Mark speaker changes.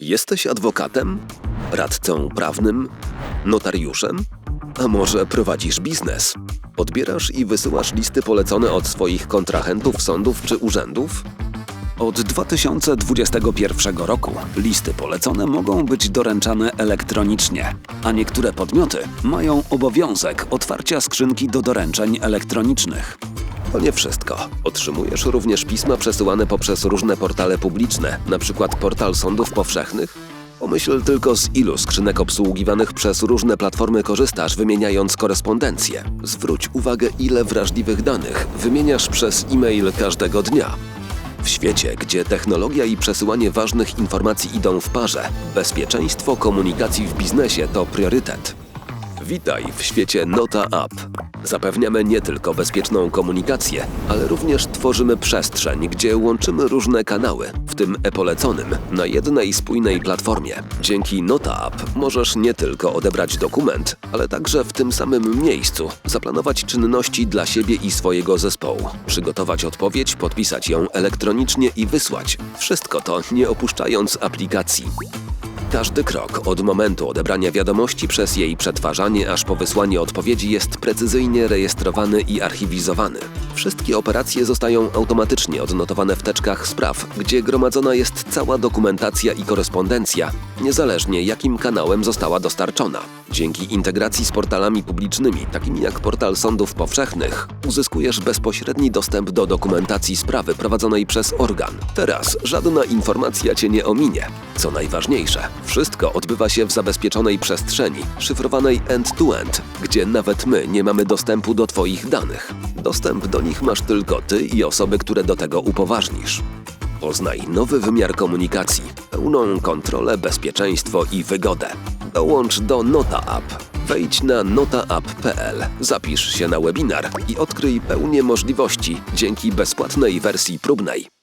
Speaker 1: Jesteś adwokatem? Radcą prawnym? Notariuszem? A może prowadzisz biznes? Odbierasz i wysyłasz listy polecone od swoich kontrahentów, sądów czy urzędów?
Speaker 2: Od 2021 roku listy polecone mogą być doręczane elektronicznie, a niektóre podmioty mają obowiązek otwarcia skrzynki do doręczeń elektronicznych.
Speaker 1: To nie wszystko. Otrzymujesz również pisma przesyłane poprzez różne portale publiczne, np. portal sądów powszechnych. Pomyśl tylko z ilu skrzynek obsługiwanych przez różne platformy korzystasz, wymieniając korespondencję. Zwróć uwagę, ile wrażliwych danych wymieniasz przez e-mail każdego dnia. W świecie, gdzie technologia i przesyłanie ważnych informacji idą w parze, bezpieczeństwo komunikacji w biznesie to priorytet. Witaj w świecie Nota App. Zapewniamy nie tylko bezpieczną komunikację, ale również tworzymy przestrzeń, gdzie łączymy różne kanały, w tym e-poleconym, na jednej spójnej platformie. Dzięki Nota App możesz nie tylko odebrać dokument, ale także w tym samym miejscu zaplanować czynności dla siebie i swojego zespołu, przygotować odpowiedź, podpisać ją elektronicznie i wysłać. Wszystko to nie opuszczając aplikacji. Każdy krok od momentu odebrania wiadomości przez jej przetwarzanie aż po wysłanie odpowiedzi jest precyzyjnie rejestrowany i archiwizowany. Wszystkie operacje zostają automatycznie odnotowane w teczkach spraw, gdzie gromadzona jest cała dokumentacja i korespondencja, niezależnie jakim kanałem została dostarczona. Dzięki integracji z portalami publicznymi, takimi jak portal sądów powszechnych, uzyskujesz bezpośredni dostęp do dokumentacji sprawy prowadzonej przez organ. Teraz żadna informacja cię nie ominie. Co najważniejsze, wszystko odbywa się w zabezpieczonej przestrzeni, szyfrowanej end-to-end, gdzie nawet my nie mamy dostępu do Twoich danych. Dostęp do nich masz tylko Ty i osoby, które do tego upoważnisz. Poznaj nowy wymiar komunikacji, pełną kontrolę, bezpieczeństwo i wygodę. Dołącz do Nota App. Wejdź na notaapp.pl, zapisz się na webinar i odkryj pełnię możliwości dzięki bezpłatnej wersji próbnej.